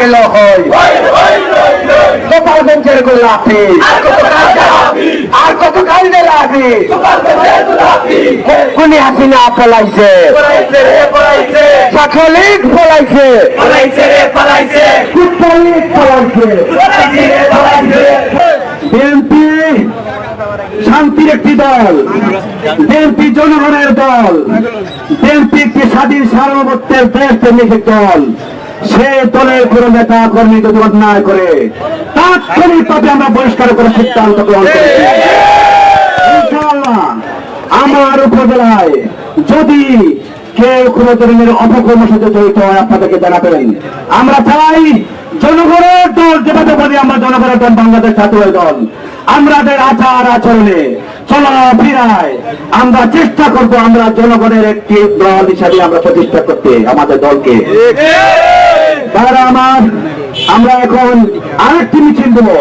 গেল গোপালগঞ্জের গোলাপি। আর কত কাল হাসিনা ছাত্রলীগ বিএনপি শান্তির একটি দল। বিএনপি জনগণের দল। বিএনপি একটি স্বাধীন সার্বভৌমত্বের দেশ প্রেমিক দল। সে দলের কোন নেতা কর্মী যদি অন্যায় করে তাৎক্ষণিকভাবে আমরা বহিষ্কার করে সিদ্ধান্ত গ্রহণ ইনশাআল্লাহ, আমার উপজেলায় যদি কেউ কোনো ধরনের অপকর্মের সাথে জড়িত হয় আপনাদেরকে জানাবেন। আমরা চাই জনগণের দল যেভাবে বলি আমরা জনগণের দল বাংলাদেশ ছাত্রের দল। আমাদের আচার আচরণে চলাফেরায় আমরা চেষ্টা করব আমরা জনগণের একটি দল হিসাবে আমরা প্রতিষ্ঠা করতে আমাদের দলকে। তারা আমার আমরা এখন আরেকটি মিছিল দেবো।